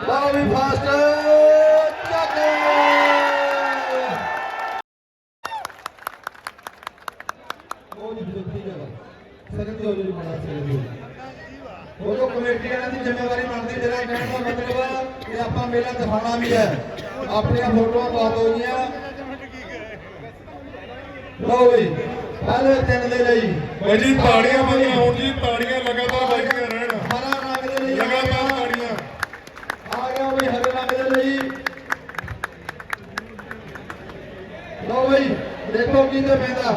ਲਓ ਵੀ ਫਾਸਟ ਚੱਕ ਉਹ ਜੀ ਬਿਲਕੁਲ ਜਗਾ ਸਗਤ ਹੋ ਜੀ ਬਣਾ ਸਕਦੇ ਉਹ ਜੋ ਕਮੇਟੀ ਵਾਲਿਆਂ ਦੀ ਜ਼ਿੰਮੇਵਾਰੀ ਬਣਦੀ ਮੇਰਾ ਕਹਿਣ ਦਾ ਮਤਲਬ ਆ ਕਿ ਆਪਾਂ ਮੇਲਾ ਦਿਖਾਉਣਾ ਵੀ ਹੈ ਆਪਣੀਆਂ ਫੋਟੋਆਂ ਬਹੁਤ ਹੋ ਗਈਆਂ ਲਓ ਵੀ ਪਹਿਲੇ ਦਿਨ ਦੇ ਲਈ। ਭਾਈ ਜੀ ਤਾੜੀਆਂ ਵਾਲੀਆਂ ਹੁਣ ਜੀ ਤਾੜੀਆਂ ਦੇਖੋ ਕਿਹਦੇ ਪੈਂਦਾ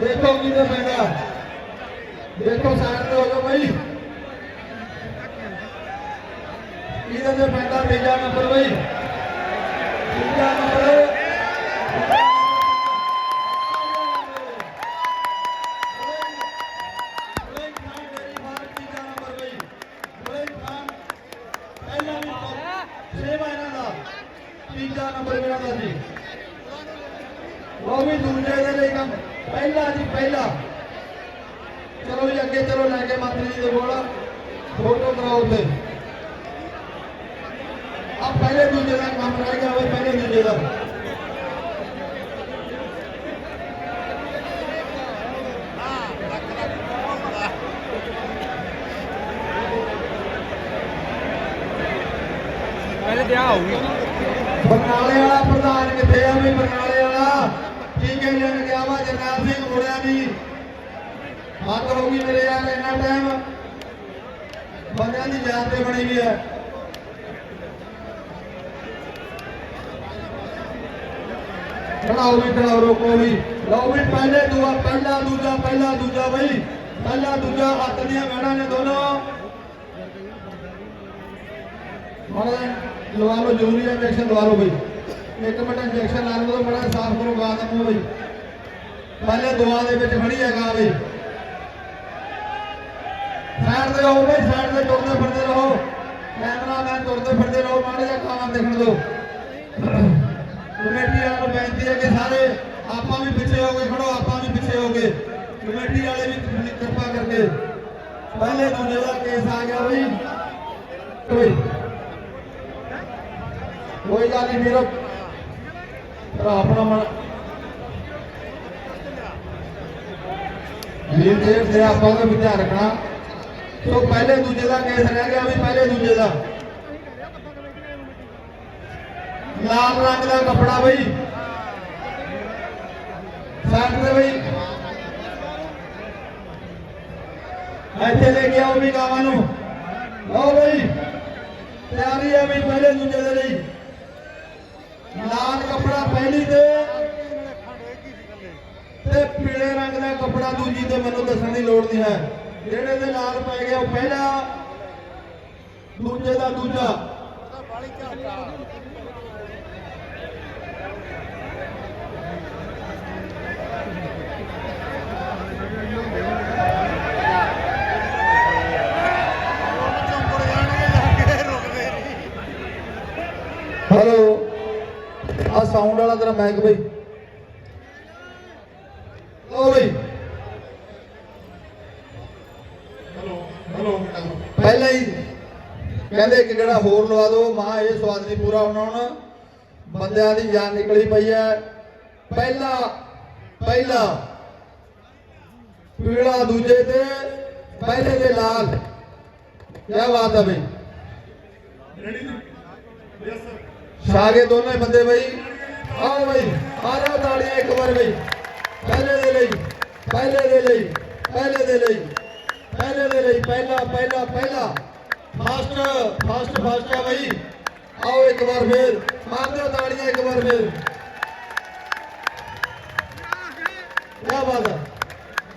ਦੇਖੋ ਕਿਹਦੇ ਪੈਂਦਾ ਦੇਖੋ ਸਾਈਡ ਤੇ ਹੋ ਜਾਓ ਬਈ। ਕਿਹਦੇ ਤੇ ਪੈਂਦਾ ਤੀਜਾ ਨੰਬਰ ਬਈ। ਤੀਜਾ ਨੰਬਰ ਬੁਲੇਨ ਨੰਬਰ ਬਈ। ਬੁਲੇਨ ਦਾ। ਤੀਜਾ ਨੰਬਰ ਇਹਨਾਂ ਦਾ ਜੀ ਉਹ ਵੀ ਦੂਜੇ ਦੇ ਲਈ ਕੰਮ। ਪਹਿਲਾ ਜੀ ਪਹਿਲਾ। ਚਲੋ ਜੀ ਅੱਗੇ ਚਲੋ ਲੈ ਕੇ ਮੰਤਰੀ ਜੀ ਦੇ ਕੋਲ। ਫੋਟੋ ਕਰਾਓ ਤੇ ਆ ਪਹਿਲੇ ਦੂਜੇ ਦਾ ਕੰਮ ਰਹਿ ਗਿਆ ਹੋਵੇ ਪਹਿਲੇ ਦੂਜੇ ਦਾ। ਪਹਿਲੇ ਤੇ ਆ ਹੋਊਗੀ। ਬਰਨਾਲੇ ਵਾਲਾ ਪ੍ਰਧਾਨ ਕਿੱਥੇ ਆ ਵੀ ਬਰਨਾਲੇ ਵਾਲਾ। ਠੀਕ ਹੈ ਗਿਆ ਵਾ ਜਰਨੈਲ ਸਿੰਘ ਮੁੜਿਆ ਦੀ। ਹੱਦ ਹੋ ਗਈ ਮੇਰੇ ਯਾਰ ਇੰਨਾ ਟਾਈਮ ਬੰਦਿਆਂ ਦੀ ਜਾਨ ਤੇ ਬਣੀ ਵੀ ਹੈ। ਖੜਾਓ ਵੀ, ਖੜਾਓ, ਰੋਕੋ ਵੀ। ਲਓ ਵੀ ਪਹਿਲੇ ਦੂਆ, ਪਹਿਲਾ ਦੂਜਾ ਪਹਿਲਾ ਦੂਜਾ ਬਈ। ਪਹਿਲਾ ਦੂਜਾ ਹੱਥ ਦੀਆਂ ਮੈੜਾਂ ਨੇ ਦੋਨੋਂ। ਹੁਣ ਲਵਾ ਲਓ, ਜ਼ਰੂਰੀ ਹੈ ਇੰਜੈਕਸ਼ਨ ਲਵਾ ਲਓ ਬਈ। ਇੱਕ ਮਿੰਟ ਇੰਜੈਕਸ਼ਨ ਲਾ ਲਓ ਬੜਾ ਸਾਫ਼ ਕਰੋ ਗਾ ਦਾ ਬਈ ਪਹਿਲੇ ਦੁਆ ਦੇ ਵਿੱਚ ਖੜੀ ਹੈਗਾ ਬਈ ਸਾਈਡ ਤੇ ਰਹੋ ਬਈ, ਸਾਈਡ ਤੇ ਤੁਰਦੇ ਫਿਰਦੇ ਰਹੋ। ਕੈਮਰਾਮੈਨ ਤੁਰਦੇ ਫਿਰਦੇ ਰਹੋ, ਮਾੜੇ ਜਿਹਾ ਖਾਣਾ ਦੇਖਣ ਦਿਓ। ਕਮੇਟੀ ਵਾਲਿਆਂ ਨੂੰ ਬੇਨਤੀ ਹੈ ਕਿ ਸਾਰੇ ਆਪਾਂ ਵੀ ਪਿੱਛੇ ਹੋ ਕੇ ਖੜੋ, ਆਪਾਂ ਵੀ ਪਿੱਛੇ ਹੋ ਕੇ। ਕਮੇਟੀ ਵਾਲੇ ਵੀ ਕਿਰਪਾ ਕਰਕੇ। ਪਹਿਲੇ ਦੂਜੇ ਦਾ ਕੇਸ ਆ ਗਿਆ ਬਈ। ਕੋਈ ਕੋਈ ਗੱਲ ਨਹੀਂ ਵੀਰੋ। ਭਰਾ ਆਪਣਾ ਮਨ ਵੀਰ ਦੇਵ ਦੇ ਆਪਾਂ ਦਾ ਵੀ ਧਿਆਨ ਰੱਖਣਾ। ਸੋ ਪਹਿਲੇ ਦੂਜੇ ਦਾ ਕੇਸ ਰਹਿ ਗਿਆ ਵੀ ਪਹਿਲੇ ਦੂਜੇ ਦਾ। ਲਾਲ ਰੰਗ ਦਾ ਕੱਪੜਾ ਬਈ। ਸਾਈਡ ਤੇ ਬਈ। ਇੱਥੇ ਲੈ ਕੇ ਆਓ ਵੀ ਗਾਵਾਂ ਨੂੰ। ਲਓ ਬਈ, ਤਿਆਰੀ ਹੈ ਵੀ ਪਹਿਲੇ ਦੂਜੇ ਦੇ ਲਈ। ਲਾਲ ਕੱਪੜਾ ਪਹਿਲੀ ਤੇ। ਤੇ ਪੀਲੇ ਰੰਗ ਦਾ ਕੱਪੜਾ ਦੂਜੀ ਤੇ ਮੈਨੂੰ ਦੱਸਣ ਦੀ ਲੋੜ ਨਹੀਂ ਹੈ। ਜਿਹੜੇ ਤੇ ਲਾਲ ਪੈ ਗਿਆ ਉਹ ਪਹਿਲਾ, ਦੂਜੇ ਦਾ ਦੂਜਾ। ਆ ਸਾਊਂਡ ਵਾਲਾ ਤੇਰਾ ਮਾਈਕ ਬਈ। ਲੋ ਬਈ। Hello hello. ਪਹਿਲਾਂ ਹੀ ਕਹਿੰਦੇ ਕਿ ਜਿਹੜਾ ਹੋਰ ਲਵਾ ਦਿਓ ਮਾ ਇਹ ਸਵਾਦ ਨਹੀਂ ਪੂਰਾ ਹੋਣਾ ਹੁਣ। ਬੰਦਿਆਂ ਦੀ ਜਾਨ ਨਿਕਲੀ ਪਈ ਹੈ। ਪਹਿਲਾ ਪਹਿਲਾ ਪੀਲਾ ਦੂਜੇ ਤੇ ਪਹਿਲੇ ਦੇ ਲਾਲ। ਕੀ ਬਾਤ ਹੈ ਬਈ। ਰੈਡੀ ਜੀ? ਯੈਸ ਸਰ ਛਾਗੇ ਦੋਨੇ ਬੰਦੇ ਬਈ। ਆਓ ਬਈ ਆ ਤਾੜੀਆਂ ਇੱਕ ਵਾਰ ਬਈ। ਪਹਿਲੇ ਦੇ ਲਈ, ਪਹਿਲੇ ਦੇ ਲਈ, ਪਹਿਲੇ ਦੇ ਲਈ, ਪਹਿਲੇ ਦੇ ਲਈ, ਪਹਿਲਾ ਪਹਿਲਾ ਪਹਿਲਾ। ਫਾਸਟ ਫਾਸਟ ਫਾਸਟ ਆ ਬਈ। ਆਓ ਇੱਕ ਵਾਰ ਫੇਰ ਮਾਰ ਤਾੜੀਆਂ ਇੱਕ ਵਾਰ ਫੇਰ। ਕੀ ਬਾਤ ਹੈ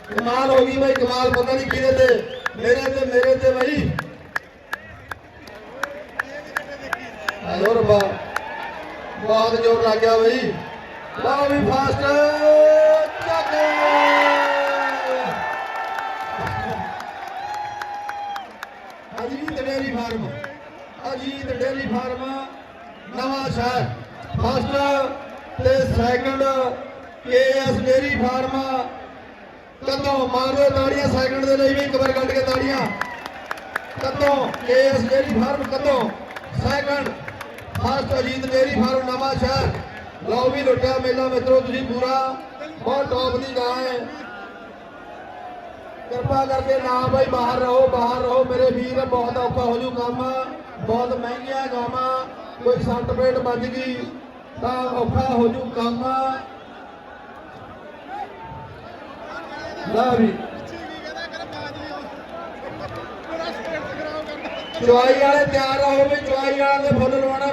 ਕਮਾਲ ਹੋ ਗਈ ਬਈ, ਕਮਾਲ, ਪਤਾ ਨਹੀਂ ਕਿਹਦੇ ਤੇ, ਮੇਰੇ ਤੇ ਮੇਰੇ ਤੇ ਬਈ। ਹੈਲੋ ਰੱਬਾ। ਬਹੁਤ ਜ਼ੋਰ ਲੱਗ ਗਿਆ ਬਈ। ਲਓ ਵੀ ਫਾਸਟ ਚੱਕ Ajit dairy farm, Ajit dairy farm, Nawanshahr. First ਤੇ ਸੈਕੰਡ ਕੇਐਸ ਡੇਰੀ ਫਾਰਮ। ਕਦੋਂ ਮਾਰੋ ਤਾੜੀਆਂ ਸੈਕੰਡ ਦੇ ਲਈ ਵੀ, ਇੱਕ ਵਾਰ ਕੱਢ ਕੇ ਤਾੜੀਆਂ। ਕਦੋਂ ਕੇਐਸ ਡੇਰੀ ਫਾਰਮ ਕਦੋਂ। Second first Ajit dairy farm Nawanshahr. ਲਓ ਵੀ ਲੁੱਟਿਆ ਮੇਲਾ ਮਿੱਤਰੋ, ਤੁਸੀਂ ਪੂਰਾ। ਬਹੁਤ ਟੌਪ ਦੀ ਗਾਂ ਹੈ। ਕਿਰਪਾ ਕਰਕੇ ਨਾ ਬਾਈ ਬਾਹਰ ਰਹੋ ਬਾਹਰ ਰਹੋ। ਮੇਰੇ ਵੀਰ, ਬਹੁਤ ਔਖਾ ਹੋ ਜੂ ਕੰਮ। ਬਹੁਤ ਮਹਿੰਗੀਆਂ ਗਾਵਾਂ। ਕੋਈ ਸੱਟ ਪੇਟ ਵੱਜ ਗਈ, ਤਾਂ ਔਖਾ ਹੋ ਜੂ ਕੰਮ। ਲਾ ਵੀ। ਚੁਆਈ ਵਾਲੇ ਤਿਆਰ ਰਹੋ ਵੀ ਚੁਆਈ ਵਾਲੇ ਦੇ ਫੁੱਲ ਲਵਾਉਣਾ।